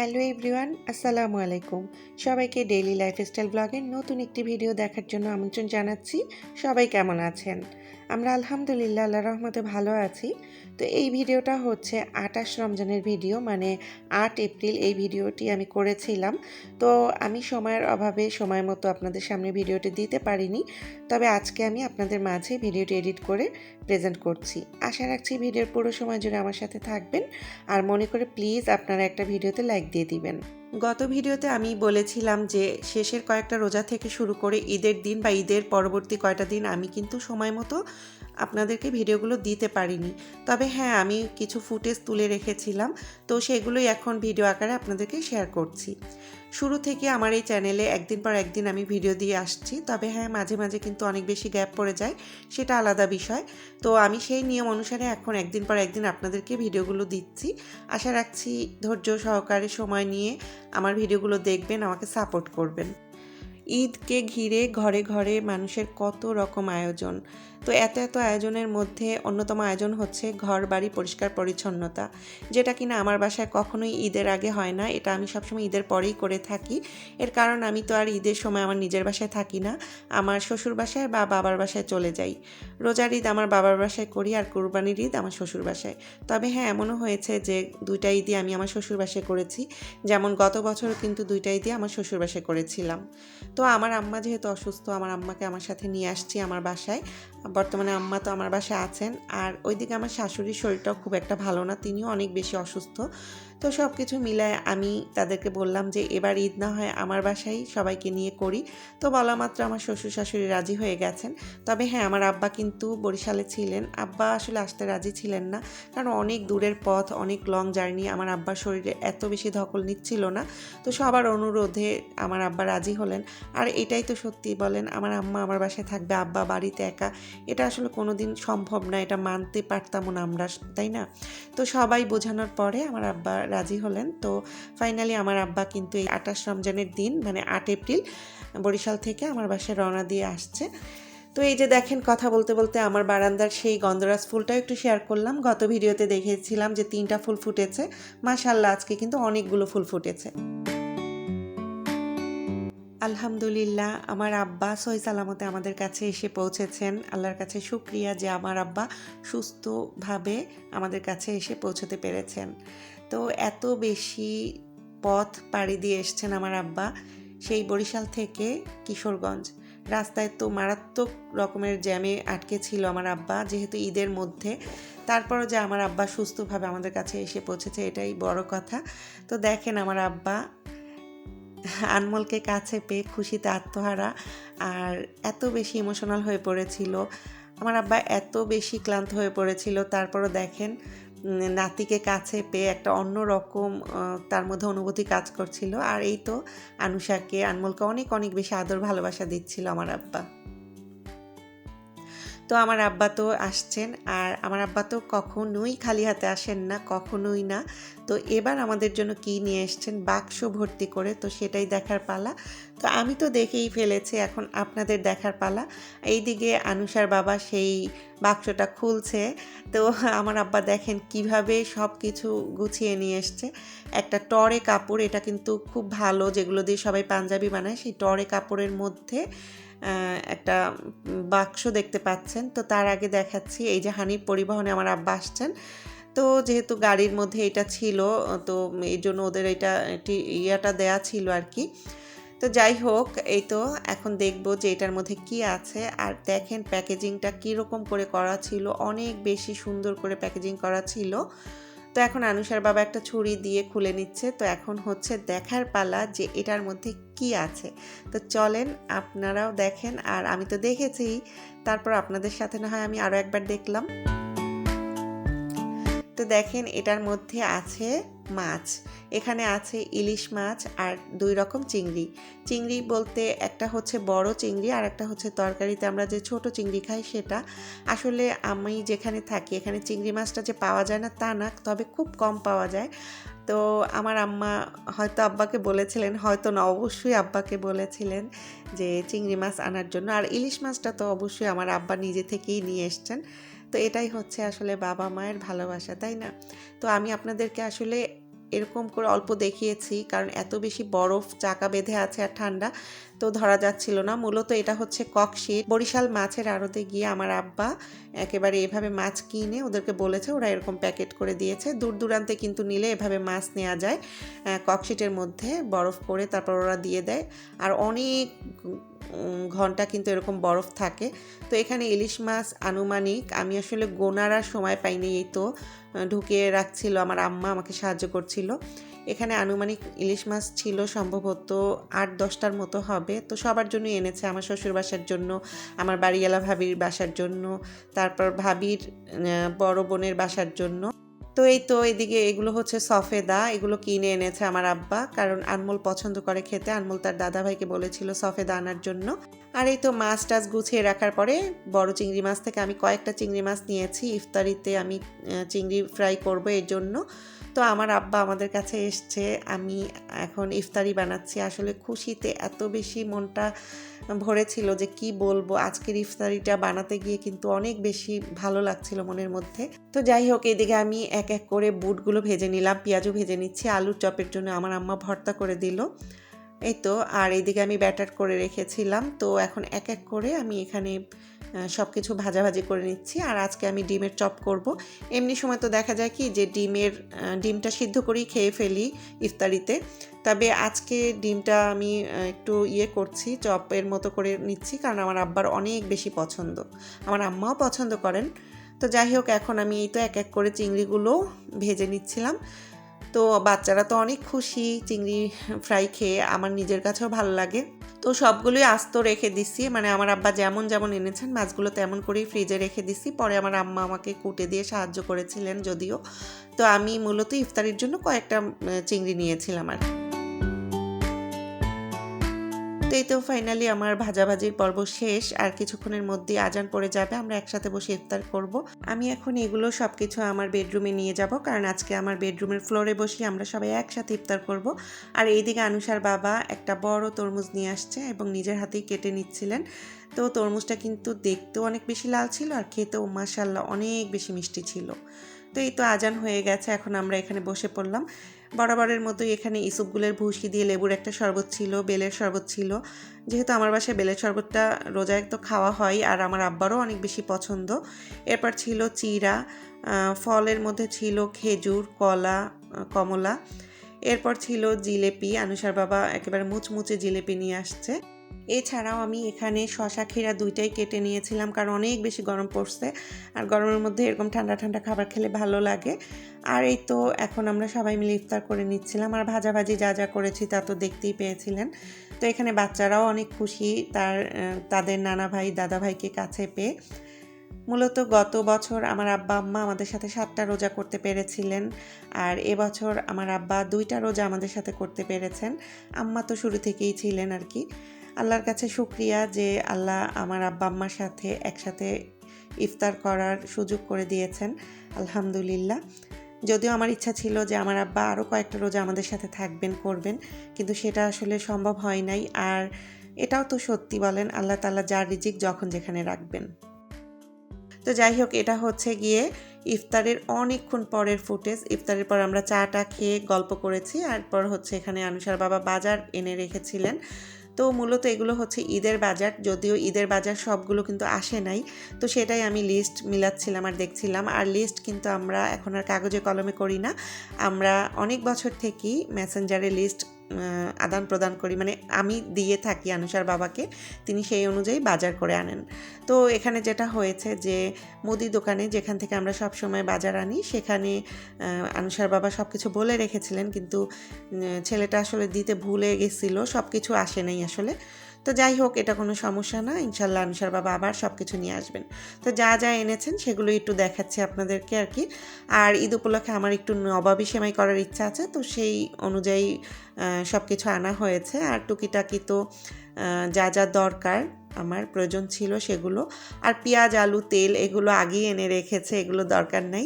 Hello everyone, আসসালামু আলাইকুম। সবাইকে ডেইলি লাইফস্টাইল ব্লগের নতুন একটি ভিডিও দেখার জন্য আমন্ত্রণ জানাচ্ছি। সবাই কেমন আছেন? আমরা আলহামদুলিল্লাহ আল্লাহ রহমতে ভালো আছি। তো এই ভিডিওটা হচ্ছে আটাশ রমজানের ভিডিও মানে আট এপ্রিল এই ভিডিওটি আমি করেছিলাম। তো আমি সময়ের অভাবে সময় মতো আপনাদের সামনে ভিডিওটি দিতে পারিনি, তবে আজকে আমি আপনাদের মাঝে ভিডিওটি এডিট করে প্রেজেন্ট করছি। আশা রাখছি ভিডিওর পুরো সময় জুড়ে আমার সাথে থাকবেন, আর মনে করে প্লিজ আপনারা একটা ভিডিওতে লাইক দিয়ে দিবেন। গত ভিডিওতে আমি বলেছিলাম যে শেষের কয়েকটা রোজা থেকে শুরু করে ঈদের দিন বা ঈদের পরবর্তী কয়টা দিন আমি কিন্তু সময় মতো আপনাদেরকে ভিডিওগুলো দিতে পারিনি। তবে হ্যাঁ আমি কিছু ফুটেজ তুলে রেখেছিলাম। তো সেগুলোই এখন ভিডিও আকারে আপনাদেরকে শেয়ার করছি। শুরু থেকে আমার এই চ্যানেলে একদিন পর একদিন আমি ভিডিও দিয়ে আসছি। তবে হ্যাঁ মাঝে মাঝে কিন্তু অনেক বেশি গ্যাপ পড়ে যায়, সেটা আলাদা বিষয়। তো আমি সেই নিয়ম অনুসারে এখন একদিন পর একদিন আপনাদেরকে ভিডিওগুলো দিচ্ছি। আশা রাখছি ধৈর্য সহকারে সময় নিয়ে আমার ভিডিওগুলো দেখবেন, আমাকে সাপোর্ট করবেন। ঈদকে ঘিরে ঘরে ঘরে মানুষের কত রকম আয়োজন। তো এত এত আয়োজনের মধ্যে অন্যতম আয়োজন হচ্ছে ঘর বাড়ি পরিষ্কার পরিচ্ছন্নতা, যেটা কিনা আমার বাসায় কখনোই ঈদের আগে হয় না, এটা আমি সবসময় ঈদের পরেই করে থাকি। এর কারণ আমি তো আর ঈদের সময় আমার নিজের বাসায় থাকি না, আমার শ্বশুর বাসায় বা বাবার বাসায় চলে যাই। রোজার ঈদ আমার বাবার বাসায় করি আর কুরবানির ঈদ আমার শ্বশুর বাসায়। তবে হ্যাঁ এমনও হয়েছে যে দুইটা ঈদই আমি আমার শ্বশুর বাসায় করেছি, যেমন গত বছর কিন্তু দুইটা ঈদই আমার শ্বশুর বাসায় করেছিলাম। তো আমার আম্মা যেহেতু অসুস্থ, আমার আম্মাকে আমার সাথে নিয়ে আসছি আমার বাসায়। বর্তমানে আম্মা তো আমার বাসায় আছেন। আর ওইদিকে আমার শাশুড়ির শরীরটাও খুব একটা ভালো না, তিনিও অনেক বেশি অসুস্থ। তো সব কিছু মিলায় আমি তাদেরকে বললাম যে, এবার ঈদ না হয় আমার বাসায় সবাইকে নিয়ে করি। তো বলা মাত্র আমার শ্বশুর শাশুড়ি রাজি হয়ে গেছেন। তবে হ্যাঁ আমার আব্বা কিন্তু বরিশালে ছিলেন। আব্বা আসলে আসতে রাজি ছিলেন না। কারণ অনেক দূরের পথ, অনেক লং জার্নি আমার আব্বার শরীরে এত বেশি ধকল নিচ্ছিল না। তো সবার অনুরোধে আমার আব্বা রাজি হলেন। আর এটাই তো সত্যি বলেন, আমার আম্মা আমার বাসায় থাকবে, আব্বা বাড়িতে একা। এটা আসলে কোনো দিন সম্ভব না, এটা মানতে পারতামও না আমরা, তাই না? তো সবাই বোঝানোর পরে আমার আব্বা রাজি হলেন। তো ফাইনালি আমার আব্বা কিন্তু এই আঠাশ রমজানের দিন মানে আট এপ্রিল, বরিশাল থেকে আমার বাসায় রওনা দিয়ে আসছে। তো এই যে দেখেন কথা বলতে বলতে আমার বারান্দার সেই গন্ধরাজ ফুলটাও একটু শেয়ার করলাম। গত ভিডিওতে দেখেছিলাম যে তিনটা ফুল ফুটেছে। মাশাল্লাহ আজকে কিন্তু অনেকগুলো ফুল ফুটেছে। আলহামদুলিল্লাহ, আমার আব্বা সই সালামতে আমাদের কাছে এসে পৌঁছেছেন। আল্লাহর কাছে শুক্রিয়া যে আমার আব্বা সুস্থভাবে আমাদের কাছে এসে পৌঁছতে পেরেছেন। তো এত বেশি পথ পাড়ি দিয়ে এসছেন আমার আব্বা সেই বরিশাল থেকে কিশোরগঞ্জ। রাস্তায় তো মারাত্মক রকমের জ্যামে আটকে ছিল আমার আব্বা, যেহেতু ঈদের মধ্যে। তারপরও যে আমার আব্বা সুস্থভাবে আমাদের কাছে এসে পৌঁছেছে, এটাই বড় কথা। তো দেখেন আমার আব্বা, আনমলকে কাছে পেয়ে খুশিতে আত্মহারা আর এত বেশি ইমোশনাল হয়ে পড়েছিল। আমার আব্বা এত বেশি ক্লান্ত হয়ে পড়েছিল। তারপরও দেখেন নাতিকে কাছে পেয়ে একটা অন্য রকম তার মধ্যে অনুভূতি কাজ করছিল। আর এই তো আনুষাকে, আনমলকে অনেক অনেক বেশি আদর, ভালোবাসা দিচ্ছিল আমার আব্বা। তো আমার আব্বা তো আসছেন, আর আমার আব্বা তো কখনোই খালি হাতে আসেন না, কখনোই না। তো এবার আমাদের জন্য কি নিয়ে এসছেন? বাক্স ভর্তি করে, তো সেটাই দেখার পালা। তো আমি তো দেখেই ফেলেছি, এখন আপনাদের দেখার পালা। এইদিকে আনুষার বাবা সেই বাক্সটা খুলছে, তো আমার আব্বা দেখেন কীভাবে সব কিছু গুছিয়ে নিয়ে এসছে। একটা টরে কাপড়, এটা কিন্তু খুব ভালো, যেগুলো দিয়ে সবাই পাঞ্জাবি বানায়, সেই টরে কাপড়ের মধ্যে একটা বাক্স দেখতে পাচ্ছেন। তো তার আগে দেখাচ্ছি এই যে হানির পরিবহনে আমার আব্বা আসছেন। তো যেহেতু গাড়ির মধ্যে এটা ছিল, তো এই জন্য ওদের এটা ইয়াটা দেয়া ছিল আর কি। তো যাই হোক, এই তো এখন দেখব যে এটার মধ্যে কি আছে। আর দেখেন প্যাকেজিংটা কীরকম করে করা ছিল, অনেক বেশি সুন্দর করে প্যাকেজিং করা ছিল। তো এখন আনুষার বাবা একটা ছুরি দিয়ে খুলে নিচ্ছে। তো এখন হচ্ছে দেখার পালা যে এটার মধ্যে কি আছে? তো চলেন আপনারাও দেখেন। আর আমি তো দেখেছি, তারপর আপনাদের সাথে না হয় আমি আরও একবার দেখলাম। তো দেখেন, এটার মধ্যে আছে মাছ। এখানে আছে ইলিশ মাছ আর দুই রকম চিংড়ি। চিংড়ি বলতে একটা হচ্ছে বড় চিংড়ি, আর একটা হচ্ছে তরকারিতে আমরা যে ছোট চিংড়ি খাই সেটা। আসলে আমি যেখানে থাকি, এখানে চিংড়ি মাছটা যে পাওয়া যায় না তা না, তবে খুব কম পাওয়া যায়। তো আমার আম্মা হয়তো আব্বাকে বলেছিলেন, হয়তো না, অবশ্যই আব্বাকে বলেছিলেন যে চিংড়ি মাছ আনার জন্য। আর ইলিশ মাছটা তো অবশ্যই আমার আব্বা নিজে থেকেই নিয়ে এসছেন। তো এটাই হচ্ছে আসলে বাবা মায়ের ভালোবাসা, তাই না? তো আমি আপনাদেরকে আসলে এরকম করে অল্প দেখিয়েছি, কারণ এত বেশি বরফ, চাকা বেঁধে আছে আর ঠান্ডা। তো ধরা যাচ্ছিল না। মূলত এটা হচ্ছে ককশিট বরিশাল মাছের আড়তে গিয়ে আমার আব্বা একেবারে এভাবে মাছ কিনে ওদেরকে বলেছে, ওরা এরকম প্যাকেট করে দিয়েছে। দূর দূরান্তে কিন্তু নিলে এভাবে মাছ নেওয়া যায়। ককশিটের মধ্যে বরফ করে তারপর ওরা দিয়ে দেয়। আর অনেক ঘণ্টা কিন্তু এরকম বরফ থাকে। তো এখানে ইলিশ মাছ, আনুমানিক, আমি আসলে গোনার সময় পাইনি এই তো। ঢুকিয়ে রাখছিল আমার আম্মা, আমাকে সাহায্য করছিল। এখানে আনুমানিক ইলিশ মাছ ছিল সম্ভবত আট দশটার মতো হবে। তো সবার জন্য এনেছে, আমার শ্বশুর বাসার জন্য, আমার বাড়িওয়ালা ভাবির বাসার জন্য, তারপর ভাবির বড় বোনের বাসার জন্য। তো এই তো এদিকে এগুলো হচ্ছে সফেদা, এগুলো কিনে এনেছে আমার আব্বা, কারণ আনমোল পছন্দ করে খেতে। আনমোল তার দাদা ভাইকে বলেছিল সফেদা আনার জন্য। আর এই তো মাছ টাছ গুছিয়ে রাখার পরে বড় চিংড়ি মাছ থেকে আমি কয়েকটা চিংড়ি মাছ নিয়েছি। ইফতারিতে আমি চিংড়ি ফ্রাই করব এর জন্য। তো আমার আব্বা আমাদের কাছে এসছে, আমি এখন ইফতারি বানাচ্ছি। আসলে খুশিতে এত বেশি মনটা ভরেছিল যে কি বলব, আজকের ইফতারিটা বানাতে গিয়ে কিন্তু অনেক বেশি ভালো লাগছিল মনের মধ্যে। তো যাই হোক, এদিকে আমি এক এক করে বুটগুলো ভেজে নিলাম, পেঁয়াজও ভেজে নিচ্ছি, আলুর চপের জন্য আমার আম্মা ভর্তা করে দিল। এই তো, আর এইদিকে আমি ব্যাটার করে রেখেছিলাম, তো এখন এক এক করে আমি এখানে সব কিছু ভাজাভাজি করে নিচ্ছি, আর আজকে আমি ডিমের চপ করব। এমনি সময় তো দেখা যায় কি যে ডিমের ডিমটা সিদ্ধ করেই খেয়ে ফেলি ইফতারিতে, তবে আজকে ডিমটা আমি একটু ইয়ে করছি, চপের মতো করে নিচ্ছি, কারণ আমার আব্বার অনেক বেশি পছন্দ, আমার আম্মাও পছন্দ করেন, তো যাই হোক, এখন আমি এই তো এক এক করে চিংড়িগুলো ভেজে নিচ্ছিলাম তো বাচ্চারা তো অনেক খুশি, চিংড়ি ফ্রাই খেয়ে আমার নিজের কাছেও ভালো লাগে। তো সবগুলোই আস্ত রেখে দিছি মানে আমার আব্বা যেমন যেমন এনেছেন, মাছগুলো তেমন করেই ফ্রিজে রেখে দিছি পরে আমার আম্মা আমাকে কুটে দিয়ে সাহায্য করেছিলেন যদিও। তো আমি মূলত ইফতারির জন্য কয়েকটা চিংড়ি নিয়েছিলাম আর তো এই তো ফাইনালি আমার ভাজাভাজির পর্ব শেষ, আর কিছুক্ষণের মধ্যে আজান পড়ে যাবে, আমরা একসাথে বসে ইফতার করব। আমি এখন এগুলো সব কিছু আমার বেডরুমে নিয়ে যাব, কারণ আজকে আমার বেডরুমের ফ্লোরে বসে আমরা সবাই একসাথে ইফতার করব। আর এইদিকে আনুষার বাবা একটা বড় তরমুজ নিয়ে আসছে এবং নিজের হাতেই কেটে নিচ্ছিলেন। তো তরমুজটা কিন্তু দেখতেও অনেক বেশি লাল ছিল, আর খেতেও মাসাল্লাহ অনেক বেশি মিষ্টি ছিল। তো এই তো আজান হয়ে গেছে, এখন আমরা এখানে বসে পড়লাম। বরাবরের মতোই এখানে ইসুপগুলের ভুসি দিয়ে লেবুর একটা শরবত ছিল, বেলের শরবত ছিল। যেহেতু আমার বাসায় বেলের শরবতটা রোজায় তো খাওয়া হয় আর আমার আব্বারও অনেক বেশি পছন্দ। এরপর ছিল চিরা ফলের মধ্যে ছিল খেজুর, কলা কমলা। এরপর ছিল জিলেপি, আনুষার বাবা একেবারে মুচমুচে জিলেপি নিয়ে আসছে। এছাড়াও আমি এখানে শশা ক্ষীরা দুইটাই কেটে নিয়েছিলাম, কারণ অনেক বেশি গরম পড়ছে। আর গরমের মধ্যে এরকম ঠান্ডা ঠান্ডা খাবার খেলে ভালো লাগে। আর এই তো এখন আমরা সবাই মিলে ইফতার করে নিচ্ছিলাম। আর ভাজাভাজি যা যা করেছি তা তো দেখতেই পেয়েছিলেন। তো এখানে বাচ্চারাও অনেক খুশি, তার তাদের নানা ভাই, দাদা ভাইকে কাছে পেয়ে। মূলত গত বছর আমার আব্বা, আম্মা আমাদের সাথে সাতটা রোজা করতে পেরেছিলেন। আর এবছর আমার আব্বা দুইটা রোজা আমাদের সাথে করতে পেরেছেন। আম্মা তো শুরু থেকেই ছিলেন আর কি। আল্লাহর কাছে শুক্রিয়া যে আল্লাহ আমার আব্বা আম্মার সাথে একসাথে ইফতার করার সুযোগ করে দিয়েছেন, আলহামদুলিল্লাহ। যদিও আমার ইচ্ছা ছিল যে আমার আব্বা আরও কয়েকটা রোজা আমাদের সাথে থাকবেন, করবেন, কিন্তু সেটা আসলে সম্ভব হয় নাই। আর এটাও তো সত্যি বলেন, আল্লাহ তাল্লাহ যার রিজিক যখন যেখানে রাখবেন। তো যাই হোক, এটা হচ্ছে গিয়ে ইফতারের অনেকক্ষণ পরের ফুটেজ। ইফতারের পর আমরা চাটা খেয়ে গল্প করেছি, আর পর হচ্ছে এখানে আনুষার বাবা বাজার এনে রেখেছিলেন। তো মূলত এগুলো হচ্ছে ঈদের বাজার। যদিও ঈদের বাজার সবগুলো কিন্তু আসে নাই, তো সেটাই আমি লিস্ট মিলাচ্ছিলাম আর দেখছিলাম। আর লিস্ট কিন্তু আমরা এখন আর কাগজে কলমে করি না। আমরা অনেক বছর থেকেই মেসেঞ্জারে লিস্ট আদান প্রদান করি। মানে আমি দিয়ে থাকি আনুষার বাবাকে, তিনি সেই অনুযায়ী বাজার করে আনেন। তো এখানে যেটা হয়েছে যে, মুদি দোকানে যেখান থেকে আমরা সব সময় বাজার আনি, সেখানে আনুষার বাবা সব কিছু বলে রেখেছিলেন, কিন্তু ছেলেটা আসলে দিতে ভুলে গেছিল সব কিছু আসে নাই আসলে। তো যাই হোক, এটা কোনো সমস্যা না। ইনশাল্লাহ আনুসার বাবা আবার সব কিছু নিয়ে আসবেন। তো যা যা এনেছেন সেগুলো একটু দেখাচ্ছি আপনাদেরকে আর কি। আর ঈদ উপলক্ষে আমার একটু নবাবি সেমাই করার ইচ্ছা আছে, তো সেই অনুযায়ী সব কিছু আনা হয়েছে। আর টুকিটাকি তো যা যা দরকার আমার প্রয়োজন ছিল সেগুলো। আর পেঁয়াজ, আলু, তেল, এগুলো আগেই এনে রেখেছে, এগুলো দরকার নাই।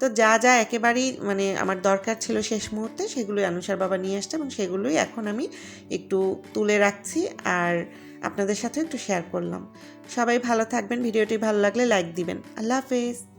তো যা যা একেবারেই মানে আমার দরকার ছিল শেষ মুহূর্তে সেগুলোই আনুষার বাবা নিয়ে আসতে এবং সেগুলোই এখন আমি একটু তুলে রাখছি আর আপনাদের সাথে একটু শেয়ার করলাম। সবাই ভালো থাকবেন, ভিডিওটি ভালো লাগলে লাইক দিবেন। আল্লাহ হাফেজ।